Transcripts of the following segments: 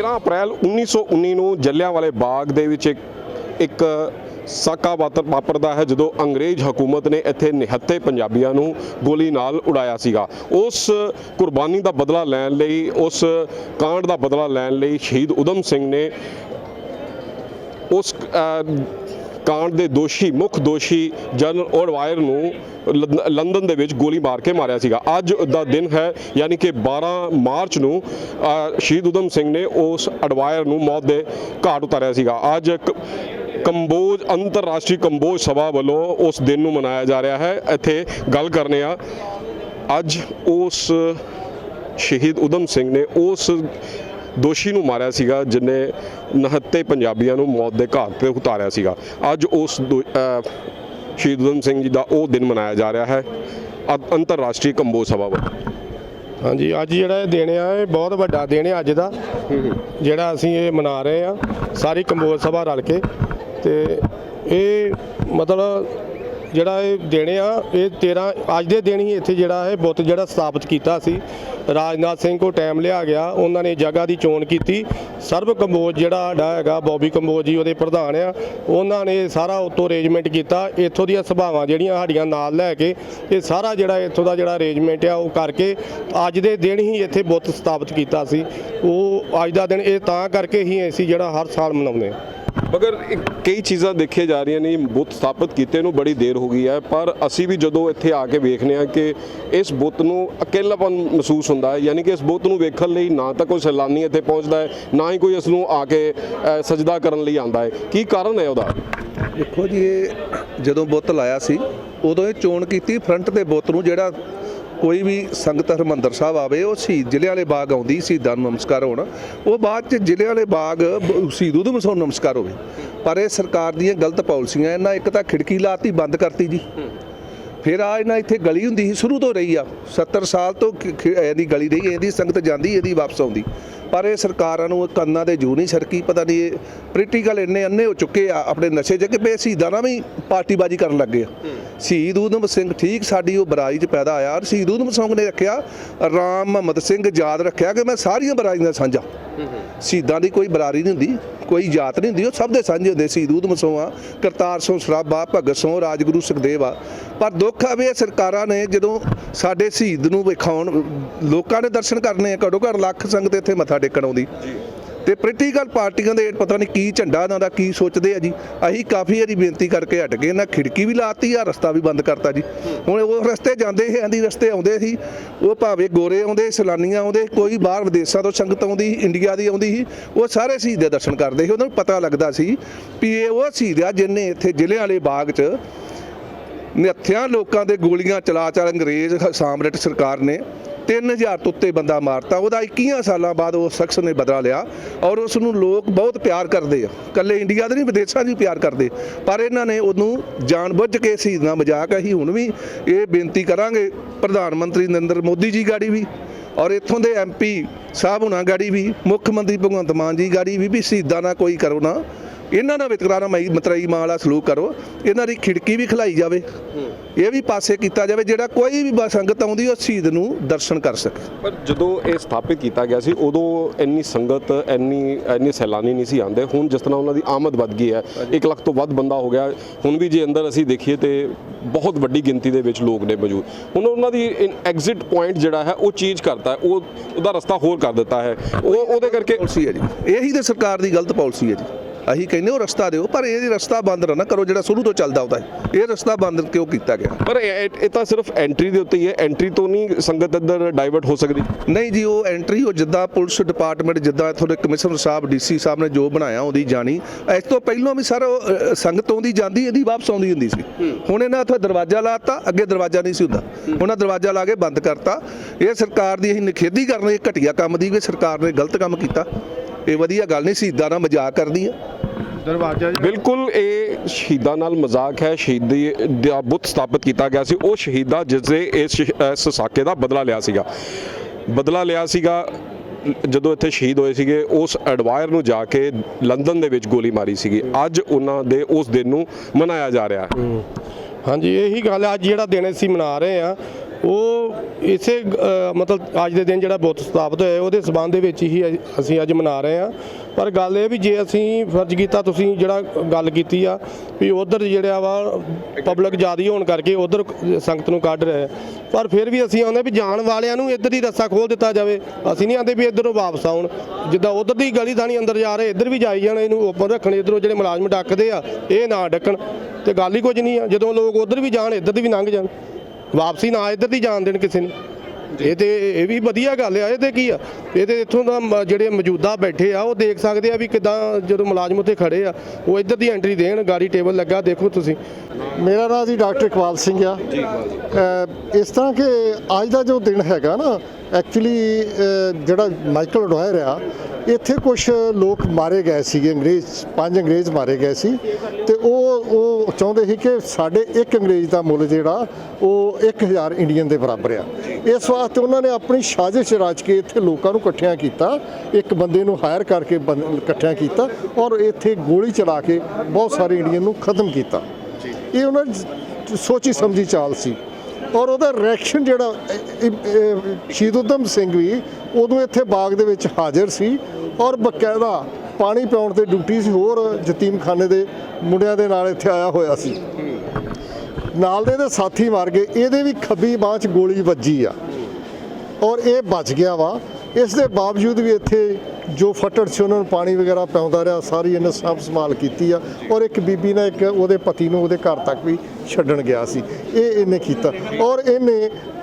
13 ਅਪ੍ਰੈਲ 1919 ਨੂੰ ਜੱਲਿਆਂਵਾਲੇ ਬਾਗ ਦੇ ਵਿੱਚ ਇੱਕ ਸਾਕਾ ਵਾਤਰ ਵਾਪਰਦਾ ਹੈ, ਜਦੋਂ ਅੰਗਰੇਜ਼ ਹਕੂਮਤ ਨੇ ਇੱਥੇ ਨਿਹੱਥੇ ਪੰਜਾਬੀਆਂ ਨੂੰ ਗੋਲੀ ਨਾਲ ਉਡਾਇਆ ਸੀਗਾ। ਉਸ ਕੁਰਬਾਨੀ ਦਾ ਬਦਲਾ ਲੈਣ ਲਈ, ਉਸ ਕਾਂਡ ਦਾ ਬਦਲਾ ਲੈਣ ਲਈ ਸ਼ਹੀਦ ਉਦਮ ਸਿੰਘ ਨੇ ਉਸ ਕਾਂਡ ਦੇ ਦੋਸ਼ੀ, ਮੁੱਖ ਦੋਸ਼ੀ ਜਨਰਲ ਓਡਵਾਇਰ ਨੂੰ ਲੰ- ਲੰਡਨ ਦੇ ਵਿੱਚ ਗੋਲੀ ਮਾਰ ਕੇ ਮਾਰਿਆ ਸੀਗਾ। ਅੱਜ ਦਾ ਦਿਨ ਹੈ, ਯਾਨੀ ਕਿ 12 ਮਾਰਚ ਨੂੰ ਸ਼ਹੀਦ ਉਦਮ ਸਿੰਘ ਨੇ ਉਸ ਅਡਵਾਇਰ ਨੂੰ ਮੌਤ ਦੇ ਘਾਟ ਉਤਾਰਿਆ ਸੀਗਾ। ਅੱਜ ਕ- ਕੰਬੋਜ, ਅੰਤਰਰਾਸ਼ਟਰੀ ਕੰਬੋਜ ਸਭਾ ਵੱਲੋਂ ਉਸ ਦਿਨ ਨੂੰ ਮਨਾਇਆ ਜਾ ਰਿਹਾ ਹੈ। ਇੱਥੇ ਗੱਲ ਕਰਨੇ ਆ, ਅੱਜ ਉਸ ਸ਼ਹੀਦ ਉਦਮ ਸਿੰਘ ਨੇ ਉਸ ਦੋਸ਼ੀ ਨੂੰ ਮਾਰਿਆ ਸੀਗਾ ਜਿਨੇ ਨਹੱਤੇ ਪੰਜਾਬੀਆਂ ਨੂੰ ਮੌਤ ਦੇ ਘਾਟ ਤੇ ਉਤਾਰਿਆ ਸੀਗਾ। ਅੱਜ ਉਸ ਸ਼ਹੀਦ ਉਦਮ ਸਿੰਘ ਜੀ ਦਾ ਉਹ ਦਿਨ ਮਨਾਇਆ ਜਾ ਰਿਹਾ ਹੈ। ਅੰਤਰਰਾਸ਼ਟਰੀ ਕੰਬੋ ਸਭਾ ਵੱਲੋਂ। ਹਾਂਜੀ ਅੱਜ ਜਿਹੜਾ ਇਹ ਦਿਨ ਆ ਇਹ ਬਹੁਤ ਵੱਡਾ ਦਿਨ ਹੈ ਅੱਜ ਦਾ। ਜਿਹੜਾ ਅਸੀਂ ਇਹ ਮਨਾ ਰਹੇ ਆ ਸਾਰੀ ਕੰਬੋਜ ਸਭਾ ਰਲ ਕੇ। ਤੇ ਇਹ ਮਤਲਬ ਜਿਹੜਾ ਇਹ ਦਿਨ ਆ ਇਹ 13 ਅੱਜ ਦੇ ਦਿਨ ਹੀ ਇੱਥੇ ਜਿਹੜਾ ਇਹ ਬੁੱਤ ਜਿਹੜਾ ਸਥਾਪਿਤ ਕੀਤਾ ਸੀ। ਰਾਜਨਾਥ ਸਿੰਘ ਕੋ ਟਾਈਮ ਲਿਆ ਗਿਆ, ਉਹਨਾਂ ਨੇ ਜਗ੍ਹਾ ਦੀ ਚੋਣ ਕੀਤੀ। ਸਰਬ ਕੰਬੋਜ ਜਿਹੜਾ ਸਾਡਾ ਹੈਗਾ, ਬੌਬੀ ਕੰਬੋਜ ਜੀ ਉਹਦੇ ਪ੍ਰਧਾਨ ਆ, ਉਹਨਾਂ ਨੇ ਸਾਰਾ ਉਤੋਂ ਅਰੇਂਜਮੈਂਟ ਕੀਤਾ। ਇੱਥੋਂ ਦੀਆਂ ਸਭਾਵਾਂ ਜਿਹੜੀਆਂ ਸਾਡੀਆਂ ਨਾਲ ਲੈ ਕੇ, ਇਹ ਸਾਰਾ ਜਿਹੜਾ ਇੱਥੋਂ ਦਾ ਜਿਹੜਾ ਅਰੇਂਜਮੈਂਟ ਆ, ਉਹ ਕਰਕੇ ਅੱਜ ਦੇ ਦਿਨ ਹੀ ਇੱਥੇ ਬੁੱਤ ਸਥਾਪਿਤ ਕੀਤਾ ਸੀ। ਉਹ ਅੱਜ ਦਾ ਦਿਨ ਇਹ ਤਾਂ ਕਰਕੇ ਹੀ ਅਸੀਂ ਜਿਹੜਾ ਹਰ ਸਾਲ ਮਨਾਉਂਦੇ ਹਾਂ। ਮਗਰ ਇੱਕ- ਕਈ ਚੀਜ਼ਾਂ ਦੇਖੀਆਂ ਜਾ ਰਹੀਆਂ ਨੇ ਬੁੱਤ ਸਥਾਪਿਤ ਕੀਤੇ ਨੂੰ ਬੜੀ ਦੇਰ ਹੋ ਗਈ ਹੈ ਪਰ ਅਸੀਂ ਵੀ ਜਦੋਂ ਇੱਥੇ ਆ ਕੇ ਵੇਖਨੇ ਆ ਕਿ ਇਸ ਬੁੱਤ ਨੂੰ ਇਕੱਲਾਪਨ ਮਹਿਸੂਸ ਹੁੰਦਾ ਹੈ ਯਾਨੀ ਕਿ ਇਸ ਬੁੱਤ ਨੂੰ ਵੇਖਣ ਲਈ ਨਾ ਤਾਂ ਕੋਈ ਸੈਲਾਨੀ ਇੱਥੇ ਪਹੁੰਚਦਾ ਹੈ ਨਾ ਹੀ ਕੋਈ ਇਸ ਨੂੰ ਆ ਕੇ ਅ, ਸਜਦਾ ਕਰਨ ਲਈ ਆਉਂਦਾ ਹੈ। ਕੀ ਕਾਰਨ ਹੈ ਉਹਦਾ? ਦੇਖੋ ਜੀ ਇਹ ਜਦੋਂ ਬੁੱਤ ਲਾਇਆ ਸੀ ਉਦੋਂ ਇਹ ਚੋਣ ਕੀਤੀ ਫਰੰਟ ਦੇ ਬੁੱਤ ਨੂੰ ਜਿਹੜਾ ਕੋਈ ਵੀ ਸੰਗਤ ਹਰਮੰਦਰ ਸਾਹਿਬ ਆਵੇ, ਉਹ ਸ਼ਹੀਦ ਜ਼ਿਲ੍ਹੇ ਵਾਲੇ ਬਾਗ ਆਉਂਦੀ ਸ਼ਹੀਦਾਂ ਨੂੰ ਨਮਸਕਾਰ ਹੋਣ। ਉਹ ਬਾਅਦ ਚ ਜ਼ਿਲ੍ਹੇ ਵਾਲੇ ਬਾਗ, ਸ਼ਹੀਦ ਉਧਮ ਸਿੰਘ ਨੂੰ ਨਮਸਕਾਰ ਹੋਵੇ। ਪਰ ਇਹ ਸਰਕਾਰ ਦੀਆਂ ਗਲਤ ਪਾਲਿਸੀਆਂ, ਇਹਨਾਂ ਇੱਕ ਤਾਂ ਖਿੜਕੀ ਲਾਤੀ, ਬੰਦ ਕਰਤੀ ਜੀ। ਫਿਰ ਆ ਇਹਨਾਂ ਇੱਥੇ ਗਲੀ ਹੁੰਦੀ ਸੀ, ਸ਼ੁਰੂ ਤੋਂ ਰਹੀ ਆ। 70 ਸਾਲ ਤੋਂ ਇਹਦੀ ਗਲੀ ਰਹੀ, ਇਹਦੀ ਸੰਗਤ ਜਾਂਦੀ, ਇਹਦੀ ਵਾਪਸ ਆਉਂਦੀ। ਪਰ ਇਹ ਸਰਕਾਰਾਂ ਨੂੰ ਕੰਨਾਂ ਦੇ ਜੂ ਨਹੀਂ ਸਰਕੀ ਪਤਾ ਨਹੀਂ ਇਹ ਪ੍ਰੀਟੀਕਲ ਇੰਨੇ ਅੰਨੇ ਹੋ ਚੁੱਕੇ ਆ ਆਪਣੇ ਨਸ਼ੇ ਚ ਕਿ ਬੇ ਸ਼ਹੀਦਾਂ ਨਾਲ ਵੀ ਪਾਰਟੀਬਾਜ਼ੀ ਕਰਨ ਲੱਗੇ ਆ। ਸ਼ਹੀਦ ਊਧਮ ਸਿੰਘ ਠੀਕ ਸਾਡੀ ਉਹ ਬਰਾਈ ਚ ਪੈਦਾ ਆਇਆ ਔਰ ਸ਼ਹੀਦ ਊਧਮ ਸਿੰਘ ਨੇ ਰੱਖਿਆ ਰਾਮ ਮੁਹੰਮਦ ਸਿੰਘ ਯਾਦ ਰੱਖਿਆ ਕਿ ਮੈਂ ਸਾਰੀਆਂ ਬਰਾਈਆਂ ਦਾ ਸਾਂਝਾ। ਸ਼ਹੀਦਾਂ ਦੀ ਕੋਈ ਬਰਾਰੀ ਨਹੀਂ ਹੁੰਦੀ, ਕੋਈ ਜਾਤ ਨਹੀਂ ਹੁੰਦੀ, ਉਹ ਸਭ ਦੇ ਸਾਂਝੇ ਹੁੰਦੇ ਸ਼ਹੀਦ ਊਧਮ ਸਿੰਘ ਆ ਕਰਤਾਰ ਸਿੰਘ ਸਰਾਭਾ, ਭਗਤ ਸਿੰਘ, ਰਾਜਗੁਰੂ ਸੁਖਦੇਵ ਆ। ਪਰ ਦੁੱਖ ਆ ਵੀ ਇਹ ਸਰਕਾਰਾਂ ਨੇ ਜਦੋਂ ਸਾਡੇ ਸ਼ਹੀਦ ਨੂੰ ਵਿਖਾਉਣ, ਲੋਕਾਂ ਨੇ ਦਰਸ਼ਨ ਕਰਨੇ ਆ, ਘੱਟੋ ਘੱਟ ਲੱਖ ਸੰਗਤ ਇੱਥੇ ਮੱਥਾ ਟੇਕਣ ਆਉਂਦੀ। ਤੇ ਪੋਲੀਟੀਕਲ ਪਾਰਟੀਆਂ ਦੇ ਪਤਾ ਨਹੀਂ ਕੀ ਝੰਡਾ ਇਹਨਾਂ ਦਾ ਕੀ ਸੋਚਦੇ ਆ ਜੀ। ਅਸੀਂ ਕਾਫੀ ਵਾਰੀ ਬੇਨਤੀ ਕਰਕੇ ਹਟ ਗਏ, ਇਹਨਾਂ ਖਿੜਕੀ ਵੀ ਲਾਤੀ ਆ, ਰਸਤਾ ਵੀ ਬੰਦ ਕਰਤਾ ਜੀ। ਹੁਣ ਉਹ ਰਸਤੇ ਜਾਂਦੇ ਸੀ, ਆਂਦੀ ਰਸਤੇ ਆਉਂਦੇ ਸੀ, ਉਹ ਭਾਵੇਂ ਗੋਰੇ ਆਉਂਦੇ, ਸੈਲਾਨੀਆਂ ਆਉਂਦੇ, ਕੋਈ ਬਾਹਰ ਵਿਦੇਸ਼ਾਂ ਤੋਂ ਸੰਗਤ ਆਉਂਦੀ ਇੰਡੀਆ ਦੀ ਆਉਂਦੀ ਸੀ, ਉਹ ਸਾਰੇ ਸ਼ਹੀਦ ਦੇ ਦਰਸ਼ਨ ਕਰਦੇ ਸੀ, ਉਹਨਾਂ ਨੂੰ ਪਤਾ ਲੱਗਦਾ ਸੀ ਵੀ ਇਹ ਉਹ ਸ਼ਹੀਦ ਆ ਜਿਨੇ ਇੱਥੇ ਜ਼ਿਲ੍ਹਿਆਂ ਵਾਲੇ ਬਾਗ 'ਚ ਨਿਹੱਥਿਆਂ ਲੋਕਾਂ ਦੇ ਗੋਲੀਆਂ ਚਲਾ ਚਲਾ ਅੰਗਰੇਜ਼ ਹ- ਸਾਮਰਾਟ ਸਰਕਾਰ ਨੇ 3000 ਤੋਂ ਉੱਤੇ ਬੰਦਾ ਮਾਰਤਾ। ਉਹਦਾ 21 ਸਾਲਾਂ ਬਾਅਦ ਉਹ ਸ਼ਖਸ ਨੇ ਬਦਲਾ ਲਿਆ ਔਰ ਉਸ ਨੂੰ ਲੋਕ ਬਹੁਤ ਪਿਆਰ ਕਰਦੇ ਆ। ਕੱਲੇ ਇੰਡੀਆ ਦੇ ਨਹੀਂ, ਵਿਦੇਸ਼ਾਂ 'ਚ ਵੀ ਪਿਆਰ ਕਰਦੇ। ਪਰ ਇਹਨਾਂ ਨੇ ਉਹਨੂੰ ਜਾਣਬੁੱਝ ਕੇ ਸ਼ਹੀਦ ਨਾਲ ਮਜ਼ਾਕ ਅਸੀਂ ਹੁਣ ਵੀ ਇਹ ਬੇਨਤੀ ਕਰਾਂਗੇ ਪ੍ਰਧਾਨ ਮੰਤਰੀ ਨਰਿੰਦਰ ਮੋਦੀ ਜੀ ਗਾੜੀ ਵੀ ਔਰ ਇੱਥੋਂ ਦੇ ਐਮਪੀ ਸਾਹਿਬ ਹੁਣਾਂ ਗਾੜੀ ਵੀ, ਮੁੱਖ ਮੰਤਰੀ ਭਗਵੰਤ ਮਾਨ ਜੀ ਗਾੜੀ ਵੀ ਵੀ ਸ਼ਹੀਦਾਂ ਨਾਲ ਕੋਈ ਕਰੋ ਨਾ। ਇਹਨਾਂ ਨਾਲ ਵਿਤਕਰਾਰਾ ਮਤਰਈ ਮਾਂ ਵਾਲਾ ਸਲੂਕ ਕਰੋ। ਇਹਨਾਂ ਦੀ ਖਿੜਕੀ ਵੀ ਖਿਲਾਈ ਜਾਵੇ। ਇਹ ਵੀ ਪਾਸੇ ਕੀਤਾ ਜਾਵੇ ਜਿਹੜਾ ਕੋਈ ਵੀ ਸੰਗਤ ਆਉਂਦੀ ਉਹ ਸ਼ਹੀਦ ਨੂੰ ਦਰਸ਼ਨ ਕਰ ਸਕੇ। ਪਰ ਜਦੋਂ ਇਹ ਸਥਾਪਿਤ ਕੀਤਾ ਗਿਆ ਸੀ ਉਦੋਂ ਇੰਨੀ ਸੰਗਤ ਇੰਨੀ ਇੰਨੀ ਸੈਲਾਨੀ ਨਹੀਂ ਸੀ ਆਉਂਦੇ। ਹੁਣ ਜਿਸ ਤਰ੍ਹਾਂ ਉਹਨਾਂ ਦੀ ਆਮਦ ਵੱਧ ਗਈ ਹੈ 1 ਲੱਖ ਤੋਂ ਵੱਧ ਬੰਦਾ ਹੋ ਗਿਆ। ਹੁਣ ਵੀ ਜੇ ਅੰਦਰ ਅਸੀਂ ਦੇਖੀਏ ਤੇ ਬਹੁਤ ਵੱਡੀ ਗਿਣਤੀ ਦੇ ਵਿੱਚ ਲੋਕ ਨੇ ਮੌਜੂਦ। ਹੁਣ ਉਹਨਾਂ ਦੀ ਐਗਜ਼ਿਟ ਪੁਆਇੰਟ ਜਿਹੜਾ ਹੈ ਉਹ ਚੇਂਜ ਕਰਤਾ ਹੈ। ਉਹ ਉਹਦਾ ਰਸਤਾ ਹੋਰ ਕਰ ਦਿੱਤਾ ਹੈ। ਉਹ ਉਹਦੇ ਕਰਕੇ ਪਾਲਿਸੀ ਹੈ ਜੀ। ਇਹੀ ਤੇ ਸਰਕਾਰ ਦੀ ਗਲਤ ਪਾਲਿਸੀ ਹੈ ਜੀ। ਅਸੀਂ ਕਹਿੰਦੇ ਉਹ ਰਸਤਾ ਦਿਓ ਪਰ ਇਹ ਰਸਤਾ ਬੰਦ ਨਾ ਕਰੋ ਜਿਹੜਾ ਸ਼ੁਰੂ ਤੋਂ ਚੱਲਦਾ ਆਉਂਦਾ ਹੈ ਇਹ ਰਸਤਾ ਬੰਦ ਕਿਉਂ ਕੀਤਾ ਗਿਆ? ਪਰ ਇਹ ਤਾਂ ਸਿਰਫ ਐਂਟਰੀ ਦੇ ਉੱਤੇ ਹੀ ਹੈ ਐਂਟਰੀ ਤੋਂ ਨਹੀਂ ਸੰਗਤ ਅੰਦਰ ਡਾਈਵਰਟ ਹੋ ਸਕਦੀ। ਨਹੀਂ ਜੀ ਉਹ ਐਂਟਰੀ ਉਹ ਜਿੱਦਾਂ ਪੁਲਿਸ ਡਿਪਾਰਟਮੈਂਟ ਜਿੱਦਾਂ ਇੱਥੋਂ ਦੇ ਕਮਿਸ਼ਨਰ ਸਾਹਿਬ ਡੀਸੀ ਸਾਹਿਬ ਨੇ ਜੋ ਬਣਾਇਆ ਉਹਦੀ ਜਾਣੀ। ਇਸ ਤੋਂ ਪਹਿਲਾਂ ਵੀ ਸਰ ਸੰਗਤ ਆਉਂਦੀ ਜਾਂਦੀ ਇਹਦੀ ਵਾਪਸ ਆਉਂਦੀ ਹੁੰਦੀ ਸੀ। ਹੁਣ ਇਹਨਾਂ ਉੱਥੇ ਦਰਵਾਜ਼ਾ ਲਾਤਾ ਅੱਗੇ ਦਰਵਾਜ਼ਾ ਨਹੀਂ ਸੀ ਹੁੰਦਾ। ਉਹਨਾਂ ਦਰਵਾਜ਼ਾ ਲਾ ਕੇ ਬੰਦ ਕਰਤਾ। ਇਹ ਸਰਕਾਰ ਦੀ ਅਸੀਂ ਨਿਖੇਧੀ ਕਰ ਰਹੇ ਘਟੀਆ ਕੰਮ ਦੀ ਵੀ ਸਰਕਾਰ ਨੇ ਗਲਤ ਕੰਮ ਕੀਤਾ। ਇਹ ਵਧੀਆ ਗੱਲ ਨਹੀਂ ਸ਼ਹੀਦਾਂ ਨਾਲ ਮਜ਼ਾਕ ਕਰਦੀ ਆ। ਦਰਵਾਜ਼ਾ ਬਿਲਕੁਲ ਇਹ ਸ਼ਹੀਦਾਂ ਨਾਲ ਮਜ਼ਾਕ ਹੈ ਸ਼ਹੀਦੀ ਦਾ ਬੁੱਤ ਸਥਾਪਿਤ ਕੀਤਾ ਗਿਆ ਸੀ। ਉਹ ਸ਼ਹੀਦਾ ਜਿਸ ਦੇ ਇਸ ਸਾਕੇ ਦਾ ਬਦਲਾ ਲਿਆ ਸੀਗਾ। ਬਦਲਾ ਲਿਆ ਸੀਗਾ ਜਦੋਂ ਇੱਥੇ ਸ਼ਹੀਦ ਹੋਏ ਸੀਗੇ ਉਸ ਐਡਵਾਇਰ ਨੂੰ ਜਾ ਕੇ ਲੰਡਨ ਦੇ ਵਿੱਚ ਗੋਲੀ ਮਾਰੀ ਸੀਗੀ। ਅੱਜ ਉਹਨਾਂ ਦੇ ਉਸ ਦਿਨ ਨੂੰ ਮਨਾਇਆ ਜਾ ਰਿਹਾ ਹੈ। ਹਾਂਜੀ ਇਹੀ ਗੱਲ ਅੱਜ ਜਿਹੜਾ ਦਿਨ ਅਸੀਂ ਮਨਾ ਰਹੇ ਆ ਉਹ ਇਸੇ ਮਤਲਬ ਅੱਜ ਦੇ ਦਿਨ ਜਿਹੜਾ ਬੁੱਤ ਸਥਾਪਿਤ ਹੋਇਆ, ਉਹਦੇ ਸਬੰਧ ਦੇ ਵਿੱਚ ਹੀ ਅ- ਅਸੀਂ ਅੱਜ ਮਨਾ ਰਹੇ ਹਾਂ। ਪਰ ਗੱਲ ਇਹ ਵੀ ਜੇ ਅਸੀਂ ਫਰਜ਼ ਕੀਤਾ, ਤੁਸੀਂ ਜਿਹੜਾ ਗੱਲ ਕੀਤੀ ਆ, ਵੀ ਉਧਰ ਜਿਹੜਾ ਵਾ ਪਬਲਿਕ ਜ਼ਿਆਦੀ ਹੋਣ ਕਰਕੇ ਉਧਰ ਸੰਗਤ ਨੂੰ ਕੱਢ ਰਿਹਾ ਪਰ ਫਿਰ ਵੀ ਅਸੀਂ ਆਉਂਦੇ ਵੀ ਜਾਣ ਵਾਲਿਆਂ ਨੂੰ ਇੱਧਰ ਹੀ ਰਸਤਾ ਖੋਲ ਦਿੱਤਾ ਜਾਵੇ। ਅਸੀਂ ਨਹੀਂ ਆਂਦੇ ਵੀ ਇੱਧਰੋਂ ਵਾਪਸ ਆਉਣ। ਜਿੱਦਾਂ ਉਧਰ ਦੀ ਗਲੀ ਥਾਣੀ ਅੰਦਰ ਜਾ ਰਹੇ, ਇੱਧਰ ਵੀ ਜਾਈ ਜਾਣ, ਇਹਨੂੰ ਓਪਨ ਰੱਖਣ, ਇੱਧਰੋਂ ਜਿਹੜੇ ਮੁਲਾਜ਼ਮ ਡੱਕਦੇ ਆ, ਇਹ ਨਾ ਡੱਕਣ। ਤੇ ਗੱਲ ਹੀ ਕੁਝ ਨਹੀਂ ਆ। ਜਦੋਂ ਲੋਕ ਉਧਰ ਵੀ ਜਾਣ, ਇੱਧਰ ਦੀ ਵੀ ਲੰਘ ਜਾਣ। ਵਾਪਸੀ ਨਾ ਇੱਧਰ ਦੀ ਜਾਣ ਦੇਣ ਕਿਸੇ ਨੂੰ। ਇਹ ਤੇ ਇਹ ਵੀ ਵਧੀਆ ਗੱਲ ਆ ਇਹ ਤੇ ਕੀ ਆ? ਇਹ ਤੇ ਇੱਥੋਂ ਦਾ ਮ- ਜਿਹੜੇ ਮੌਜੂਦਾ ਬੈਠੇ ਆ ਉਹ ਦੇਖ ਸਕਦੇ ਆ ਵੀ ਕਿਦਾਂ ਜਦੋਂ ਮੁਲਾਜ਼ਮ ਉੱਥੇ ਖੜੇ ਆ ਉਹ ਇੱਧਰ ਦੀ ਐਂਟਰੀ ਦੇਣ ਗਾੜੀ ਟੇਬਲ ਲੱਗਾ ਦੇਖੋ ਤੁਸੀਂ। ਮੇਰਾ ਨਾਮ ਜੀ ਡਾਕਟਰ ਇਕਬਾਲ ਸਿੰਘ ਆ। ਇਸ ਤਰ੍ਹਾਂ ਕਿ ਅੱਜ ਦਾ ਜੋ ਦਿਨ ਹੈਗਾ ਨਾ ਐਕਚੁਅਲੀ ਜਿਹੜਾ ਮਾਈਕਲ ਡੋਇਰ ਆ ਇੱਥੇ ਕੁਝ ਲੋਕ ਮਾਰੇ ਗਏ ਸੀਗੇ ਅੰਗਰੇਜ਼ ਪੰਜ ਅੰਗਰੇਜ਼ ਮਾਰੇ ਗਏ ਸੀ ਤੇ ਉਹ ਉਹ ਚਾਹੁੰਦੇ ਸੀ ਕਿ ਸਾਡੇ ਇੱਕ ਅੰਗਰੇਜ਼ ਦਾ ਮੁੱਲ ਜਿਹੜਾ ਉਹ 1000 ਇੰਡੀਅਨ ਦੇ ਬਰਾਬਰ ਆ। ਇਸ ਵਾਸਤੇ ਉਹਨਾਂ ਨੇ ਆਪਣੀ ਸਾਜ਼ਿਸ਼ ਰਚ ਕੇ ਇੱਥੇ ਲੋਕਾਂ ਨੂੰ ਇਕੱਠਿਆਂ ਕੀਤਾ ਇੱਕ ਬੰਦੇ ਨੂੰ ਹਾਇਰ ਕਰਕੇ ਇਕੱਠਿਆਂ ਕੀਤਾ ਔਰ ਇੱਥੇ ਗੋਲੀ ਚਲਾ ਕੇ ਬਹੁਤ ਸਾਰੇ ਇੰਡੀਅਨ ਨੂੰ ਖਤਮ ਕੀਤਾ। ਇਹ ਉਹਨਾਂ ਸੋਚੀ ਸਮਝੀ ਚਾਲ ਸੀ। ਔਰ ਉਹਦਾ ਰਿਐਕਸ਼ਨ ਜਿਹੜਾ ਸ਼ਹੀਦ ਊਧਮ ਸਿੰਘ ਵੀ ਉਦੋਂ ਇੱਥੇ ਬਾਗ ਦੇ ਵਿੱਚ ਹਾਜ਼ਰ ਸੀ ਔਰ ਬਕਾਇਦਾ ਪਾਣੀ ਪਿਆਉਣ ਤੇ ਡਿਊਟੀ ਸੀ, ਹੋਰ ਯਤੀਮਖਾਨੇ ਦੇ ਮੁੰਡਿਆਂ ਦੇ ਨਾਲ ਇੱਥੇ ਆਇਆ ਹੋਇਆ ਸੀ। ਨਾਲ ਦੇ ਇਹਦੇ ਸਾਥੀ ਮਾਰ ਗਏ, ਇਹਦੇ ਵੀ ਖੱਬੀ ਬਾਹ 'ਚ ਗੋਲੀ ਵੱਜੀ ਆ। ਔਰ ਇਹ ਬਚ ਗਿਆ ਵਾ। ਇਸ ਦੇ ਬਾਵਜੂਦ ਵੀ ਇੱਥੇ ਜੋ ਫੱਟੜ ਸੀ, ਉਹਨਾਂ ਨੂੰ ਪਾਣੀ ਵਗੈਰਾ ਪਿਆਉਂਦਾ ਰਿਹਾ, ਸਾਰੀ ਇਹਨੇ ਸਾਂਭ ਸੰਭਾਲ ਕੀਤੀ ਆ ਔਰ ਇੱਕ ਬੀਬੀ ਨੇ ਇੱਕ ਉਹਦੇ ਪਤੀ ਨੂੰ ਉਹਦੇ ਘਰ ਤੱਕ ਵੀ ਛੱਡਣ ਗਿਆ ਸੀ। ਇਹ ਇਹਨੇ ਕੀਤਾ ਔਰ ਇਹਨੇ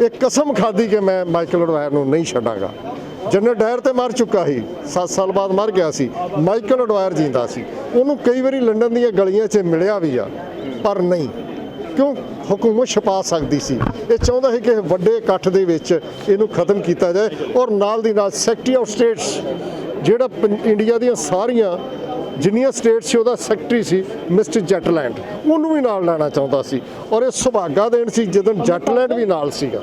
ਇੱਕ ਕਸਮ ਖਾਧੀ ਕਿ ਮੈਂ ਮਾਈਕਲ ਅਡਵਾਇਰ ਨੂੰ ਨਹੀਂ ਛੱਡਾਂਗਾ। ਜਨਰਲ ਡਾਇਰ ਤੇ ਮਰ ਚੁੱਕਾ ਸੀ 7 ਸਾਲ ਬਾਅਦ ਮਰ ਗਿਆ ਸੀ। ਮਾਈਕਲ ਅਡਵਾਇਰ ਜਿੰਦਾ ਸੀ। ਉਹਨੂੰ ਕਈ ਵਾਰੀ ਲੰਡਨ ਦੀਆਂ ਗਲੀਆਂ 'ਚ ਮਿਲਿਆ ਵੀ ਆ, ਪਰ ਨਹੀਂ। ਕਿਉਂ ਹਕੂਮਤ ਛਪਾ ਸਕਦੀ ਸੀ? ਇਹ ਚਾਹੁੰਦਾ ਸੀ ਕਿ ਵੱਡੇ ਇਕੱਠ ਦੇ ਵਿੱਚ ਇਹਨੂੰ ਖਤਮ ਕੀਤਾ ਜਾਏ ਔਰ ਨਾਲ ਦੀ ਨਾਲ ਸੈਕਟਰੀ ਆਫ ਸਟੇਟਸ ਜਿਹੜਾ ਇੰਡੀਆ ਦੀਆਂ ਸਾਰੀਆਂ ਜਿੰਨੀਆਂ ਸਟੇਟ ਸੀ ਉਹਦਾ ਸੈਕਟਰੀ ਸੀ ਮਿਸਟਰ ਜੈਟਲੈਂਡ ਉਹਨੂੰ ਵੀ ਨਾਲ ਲੈਣਾ ਚਾਹੁੰਦਾ ਸੀ ਔਰ ਇਹ ਸੁਭਾਗਾ ਦੇਣ ਸੀ ਜਦੋਂ ਜੈਟਲੈਂਡ ਵੀ ਨਾਲ ਸੀਗਾ।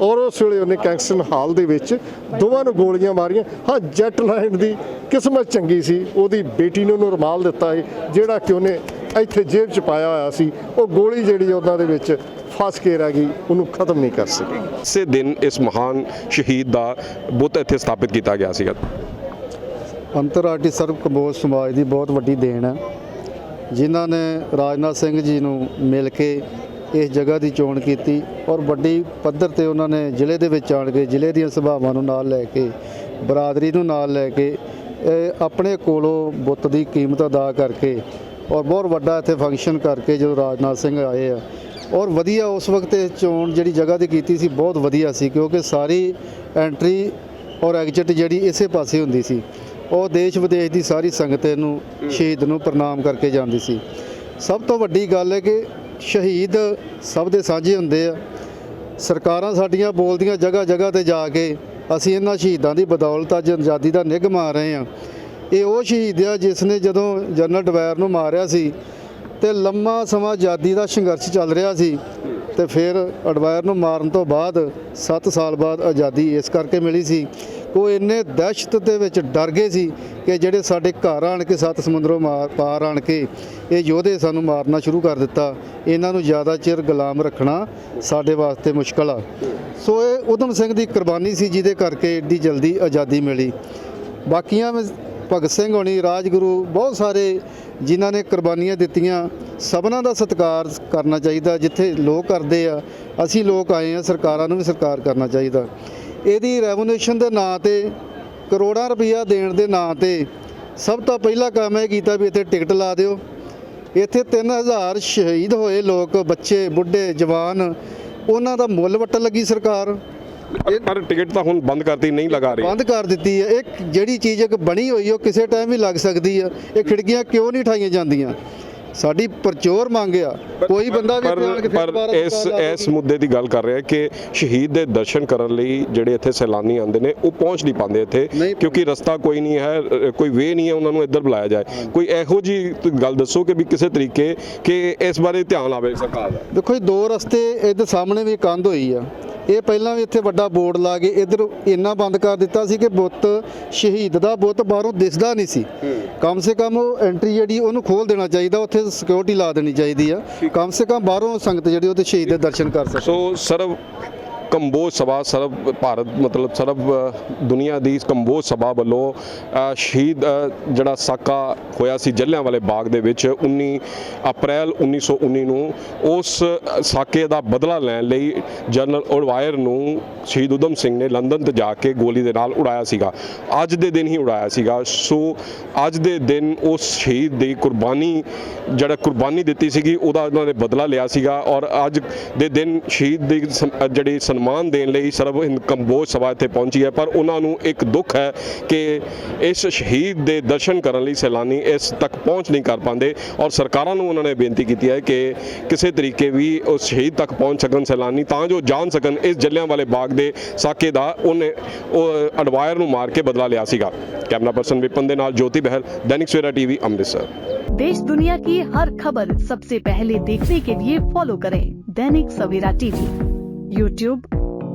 ਔਰ ਉਸ ਵੇਲੇ ਉਹਨੇ ਕੈਂਗਸਟਨ ਹਾਲ ਦੇ ਵਿੱਚ ਦੋਵਾਂ ਨੂੰ ਗੋਲੀਆਂ ਮਾਰੀਆਂ। ਹਾਂ ਜੈਟਲੈਂਡ ਦੀ ਕਿਸਮਤ ਚੰਗੀ ਸੀ। ਉਹਦੀ ਬੇਟੀ ਨੂੰ ਉਹਨੂੰ ਰੁਮਾਲ ਦਿੱਤਾ ਸੀ ਜਿਹੜਾ ਕਿ ਉਹਨੇ ਇੱਥੇ ਜੇਬ 'ਚ ਪਾਇਆ ਹੋਇਆ ਸੀ ਉਹ ਗੋਲੀ ਜਿਹੜੀ ਉਹਨਾਂ ਦੇ ਵਿੱਚ ਫਸ ਕੇ ਰਹਿ ਗਈ ਉਹਨੂੰ ਖਤਮ ਨਹੀਂ ਕਰ ਸਕੀ। ਇਸੇ ਦਿਨ ਇਸ ਮਹਾਨ ਸ਼ਹੀਦ ਦਾ ਬੁੱਤ ਇੱਥੇ ਸਥਾਪਿਤ ਕੀਤਾ ਗਿਆ ਸੀਗਾ। ਅੰਤਰਰਾਸ਼ਟਰੀ ਸਰਬ ਕੰਬੋਜ ਸਮਾਜ ਦੀ ਬਹੁਤ ਵੱਡੀ ਦੇਣ ਹੈ। ਜਿਨ੍ਹਾਂ ਨੇ ਰਾਜਨਾਥ ਸਿੰਘ ਜੀ ਨੂੰ ਮਿਲ ਕੇ ਇਸ ਜਗ੍ਹਾ ਦੀ ਚੋਣ ਕੀਤੀ ਔਰ ਵੱਡੀ ਪੱਧਰ ਤੇ ਉਹਨਾਂ ਨੇ ਜ਼ਿਲ੍ਹੇ ਦੇ ਵਿੱਚ ਆਣ ਕੇ ਜ਼ਿਲ੍ਹੇ ਦੀਆਂ ਸਭਾਵਾਂ ਨੂੰ ਨਾਲ ਲੈ ਕੇ ਬਰਾਦਰੀ ਨੂੰ ਨਾਲ ਲੈ ਕੇ ਆਪਣੇ ਕੋਲੋਂ ਬੁੱਤ ਦੀ ਕੀਮਤ ਅਦਾ ਕਰਕੇ ਔਰ ਬਹੁਤ ਵੱਡਾ ਇੱਥੇ ਫੰਕਸ਼ਨ ਕਰਕੇ ਜਦੋਂ ਰਾਜਨਾਥ ਸਿੰਘ ਆਏ ਆ। ਔਰ ਵਧੀਆ ਉਸ ਵਕਤ ਇਹ ਚੋਣ ਜਿਹੜੀ ਜਗ੍ਹਾ ਦੀ ਕੀਤੀ ਸੀ ਬਹੁਤ ਵਧੀਆ ਸੀ ਕਿਉਂਕਿ ਸਾਰੀ ਐਂਟਰੀ ਔਰ ਐਗਜ਼ਿਟ ਜਿਹੜੀ ਇਸੇ ਪਾਸੇ ਹੁੰਦੀ ਸੀ। ਉਹ ਦੇਸ਼ ਵਿਦੇਸ਼ ਦੀ ਸਾਰੀ ਸੰਗਤ ਨੂੰ ਸ਼ਹੀਦ ਨੂੰ ਪ੍ਰਣਾਮ ਕਰਕੇ ਜਾਂਦੀ ਸੀ। ਸਭ ਤੋਂ ਵੱਡੀ ਗੱਲ ਹੈ ਕਿ ਸ਼ਹੀਦ ਸਭ ਦੇ ਸਾਂਝੇ ਹੁੰਦੇ ਆ। ਸਰਕਾਰਾਂ ਸਾਡੀਆਂ ਬੋਲਦੀਆਂ ਜਗ੍ਹਾ ਜਗ੍ਹਾ ਤੇ ਜਾ ਕੇ ਅਸੀਂ ਇਹਨਾਂ ਸ਼ਹੀਦਾਂ ਦੀ ਬਦੌਲਤ ਅੱਜ ਆਜ਼ਾਦੀ ਦਾ ਨਿੱਘ ਮਾਰ ਰਹੇ ਹਾਂ। ਇਹ ਉਹ ਸ਼ਹੀਦ ਆ ਜਿਸ ਨੇ ਜਦੋਂ ਜਨਰਲ ਡਵੈਰ ਨੂੰ ਮਾਰਿਆ ਸੀ ਤੇ ਲੰਮਾ ਸਮਾਂ ਆਜ਼ਾਦੀ ਦਾ ਸੰਘਰਸ਼ ਚੱਲ ਰਿਹਾ ਸੀ ਤੇ ਫਿਰ ਅਡਵਾਇਰ ਨੂੰ ਮਾਰਨ ਤੋਂ ਬਾਅਦ 7 ਸਾਲ ਬਾਅਦ ਆਜ਼ਾਦੀ ਇਸ ਕਰਕੇ ਮਿਲੀ ਸੀ ਉਹ ਇੰਨੇ ਦਹਿਸ਼ਤ ਦੇ ਵਿੱਚ ਡਰ ਗਏ ਸੀ ਕਿ ਜਿਹੜੇ ਸਾਡੇ ਘਰ ਆਣ ਕੇ ਸੱਤ ਸਮੁੰਦਰੋਂ ਮਾਰ ਪਾਰ ਆਣ ਕੇ ਇਹ ਯੋਧੇ ਸਾਨੂੰ ਮਾਰਨਾ ਸ਼ੁਰੂ ਕਰ ਦਿੱਤਾ, ਇਹਨਾਂ ਨੂੰ ਜ਼ਿਆਦਾ ਚਿਰ ਗੁਲਾਮ ਰੱਖਣਾ ਸਾਡੇ ਵਾਸਤੇ ਮੁਸ਼ਕਲ ਆ। ਸੋ ਇਹ ਉਦਮ ਸਿੰਘ ਦੀ ਕੁਰਬਾਨੀ ਸੀ ਜਿਹਦੇ ਕਰਕੇ ਏਡੀ ਜਲਦੀ ਆਜ਼ਾਦੀ ਮਿਲੀ। ਬਾਕੀਆਂ ਭਗਤ ਸਿੰਘ ਹੋਣੀ, ਰਾਜਗੁਰੂ, ਬਹੁਤ ਸਾਰੇ ਜਿਨ੍ਹਾਂ ਨੇ ਕੁਰਬਾਨੀਆਂ ਦਿੱਤੀਆਂ, ਸਭਨਾਂ ਦਾ ਸਤਿਕਾਰ ਕਰਨਾ ਚਾਹੀਦਾ, ਜਿੱਥੇ ਲੋਕ ਕਰਦੇ ਆ, ਅਸੀਂ ਲੋਕ ਆਏ ਆ, ਸਰਕਾਰਾਂ ਨੂੰ ਵੀ ਸਤਿਕਾਰ ਕਰਨਾ ਚਾਹੀਦਾ। ਇਹਦੀ ਰੈਵੋਲੂਸ਼ਨ ਦੇ ਨਾਂ ਤੇ, ਕਰੋੜਾਂ ਰੁਪਈਆ ਦੇਣ ਦੇ ਨਾਂ ਤੇ, ਸਭ ਤੋਂ ਪਹਿਲਾ ਕੰਮ ਇਹ ਕੀਤਾ ਵੀ ਇੱਥੇ ਟਿਕਟ ਲਾ ਦਿਓ। ਇੱਥੇ 3000 ਸ਼ਹੀਦ ਹੋਏ ਲੋਕ, ਬੱਚੇ, ਬੁੱਢੇ, ਜਵਾਨ, ਉਹਨਾਂ ਦਾ ਮੁੱਲ ਵੱਟਣ ਲੱਗੀ ਸਰਕਾਰ। ਪਰ ਟਿਕਟ ਤਾਂ ਹੁਣ ਬੰਦ ਕਰਤੀ ਨਹੀਂ ਲਗਾ ਰਹੀ। ਬੰਦ ਕਰ ਦਿੱਤੀ ਹੈ। ਇੱਕ ਜਿਹੜੀ ਚੀਜ਼ ਇੱਕ ਬਣੀ ਹੋਈ ਉਹ ਕਿਸੇ ਟਾਈਮ ਵੀ ਲੱਗ ਸਕਦੀ ਹੈ। ਇਹ ਖਿੜਕੀਆਂ ਕਿਉਂ ਨਹੀਂ ਠਾਈਆਂ ਜਾਂਦੀਆਂ? ਸਾਡੀ ਪ੍ਰਚੋਰ ਮੰਗ ਆ। ਕੋਈ ਬੰਦਾ ਵੀ ਪਰ ਇਸ ਇਸ। ਮੁੱਦੇ ਦੀ ਗੱਲ ਕਰ ਰਿਹਾ ਕਿ ਸ਼ਹੀਦ ਦੇ ਦਰਸ਼ਨ ਕਰਨ ਲਈ ਜਿਹੜੇ ਇੱਥੇ ਸੈਲਾਨੀ ਆਉਂਦੇ ਨੇ ਉਹ ਪਹੁੰਚ ਨਹੀਂ ਪਾਉਂਦੇ ਇੱਥੇ ਕਿਉਂਕਿ ਰਸਤਾ ਕੋਈ ਨਹੀਂ ਹੈ ਕੋਈ ਵੇ ਨਹੀਂ ਹੈ ਉਹਨਾਂ ਨੂੰ ਇੱਧਰ ਬੁਲਾਇਆ ਜਾਏ। ਕੋਈ ਇਹੋ ਜੀ ਗੱਲ ਦੱਸੋ ਕਿ ਵੀ ਕਿਸੇ ਤਰੀਕੇ ਕਿ ਇਸ ਬਾਰੇ ਧਿਆਨ ਆਵੇ ਸਰਕਾਰ ਦਾ। ਦੇਖੋ ਜੀ ਦੋ ਰਸਤੇ ਇਹਦੇ ਸਾਹਮਣੇ ਵੀ ਕੰਧ ਹੋਈ ਆ। ਇਹ ਪਹਿਲਾਂ ਵੀ ਇੱਥੇ ਵੱਡਾ ਬੋਰਡ ਲਾ ਕੇ ਇਧਰ ਇੰਨਾ ਬੰਦ ਕਰ ਦਿੱਤਾ ਸੀ ਕਿ ਬੁੱਤ ਸ਼ਹੀਦ ਦਾ ਬੁੱਤ ਬਾਹਰੋਂ ਦਿਸਦਾ ਨਹੀਂ ਸੀ। ਕਮ ਸੇ ਕਮ ਉਹ ਐਂਟਰੀ ਜਿਹੜੀ ਉਹਨੂੰ ਖੋਲ ਦੇਣਾ ਚਾਹੀਦਾ ਉੱਥੇ ਸਿਕਿਉਰਿਟੀ ਲਾ ਦੇਣੀ ਚਾਹੀਦੀ ਆ। ਕਮ ਸੇ ਕਮ ਬਾਹਰੋਂ ਸੰਗਤ ਜਿਹੜੀ ਉਹਦੇ ਸ਼ਹੀਦ ਦੇ ਦਰਸ਼ਨ ਕਰ ਸਕੇ। ਸੋ ਸਰਵ ਕੰਬੋਜ ਸਭਾ ਸਰਬ ਭਾਰਤ ਮਤਲਬ ਸਰਬ ਦੁਨੀਆ ਦੀ ਕੰਬੋਜ ਸਭਾ ਵੱਲੋਂ ਸ਼ਹੀਦ ਜਿਹੜਾ ਸਾਕਾ ਹੋਇਆ ਸੀ ਜਲਿਆਂਵਾਲੇ ਬਾਗ ਦੇ ਵਿੱਚ 19 ਅਪ੍ਰੈਲ 1919 ਨੂੰ ਉਸ ਸਾਕੇ ਦਾ ਬਦਲਾ ਲੈਣ ਲਈ ਜਨਰਲ ਉਡਵਾਇਰ ਨੂੰ ਸ਼ਹੀਦ ਉਦਮ ਸਿੰਘ ਨੇ ਲੰਡਨ ਤੇ ਜਾ ਕੇ ਗੋਲੀ ਦੇ ਨਾਲ ਉਡਾਇਆ ਸੀਗਾ। ਅੱਜ ਦੇ ਦਿਨ ਹੀ ਉਡਾਇਆ ਸੀਗਾ। ਸੋ ਅੱਜ ਦੇ ਦਿਨ ਉਸ ਸ਼ਹੀਦ ਦੀ ਕੁਰਬਾਨੀ ਜਿਹੜਾ ਕੁਰਬਾਨੀ ਦਿੱਤੀ ਸੀਗੀ ਉਹਦਾ ਉਹਨਾਂ ਨੇ ਬਦਲਾ ਲਿਆ ਸੀਗਾ ਔਰ ਅੱਜ ਦੇ ਦਿਨ ਸ਼ਹੀਦ ਦੀ ਸਮ- ਅ, ਜਿਹੜੀ ਸਨਮਾਨ ਦੇਣ ਲਈ ਸਰਬ ਹਿੰਦ ਕੰਬੋਜ ਸਭਾ ਇੱਥੇ ਪਹੁੰਚੀ ਹੈ ਪਰ ਉਹਨਾਂ ਨੂੰ ਇੱਕ ਦੁੱਖ ਹੈ ਕਿ ਇਸ ਸ਼ਹੀਦ ਦੇ ਦਰਸ਼ਨ ਕਰਨ ਲਈ ਸੈਲਾਨੀ ਇਸ ਤੱਕ ਪਹੁੰਚ ਨਹੀਂ ਕਰ ਪਾਉਂਦੇ ਔਰ ਸਰਕਾਰਾਂ ਨੂੰ ਉਹਨਾਂ ਨੇ ਬੇਨਤੀ ਕੀਤੀ ਹੈ ਕਿ ਕਿਸੇ ਤਰੀਕੇ ਵੀ ਉਸ ਸ਼ਹੀਦ ਤੱਕ ਪਹੁੰਚ ਸਕਣ ਸੈਲਾਨੀ ਤਾਂ ਜੋ ਜਾਣ ਸਕਣ ਇਸ ਜਲਿਆਂਵਾਲੇ ਬਾਗ ਦੇ ਸਾਕੇ ਦਾ ਉਹਨੇ ਉਹ ਅਡਵਾਇਰ ਨੂੰ ਮਾਰ ਕੇ ਬਦਲਾ ਲਿਆ ਸੀਗਾ ਕੈਮਰਾ ਪਰਸਨ ਵਿਪਨ ਦੇ ਨਾਲ ਜੋਤੀ ਬਹਿਲ ਦੈਨਿਕ ਸਵੇਰਾ ਟੀਵੀ ਅੰਮ੍ਰਿਤਸਰ देश दुनिया की हर खबर सबसे पहले देखने के लिए फॉलो करें दैनिक सवेरा टीवी यूट्यूब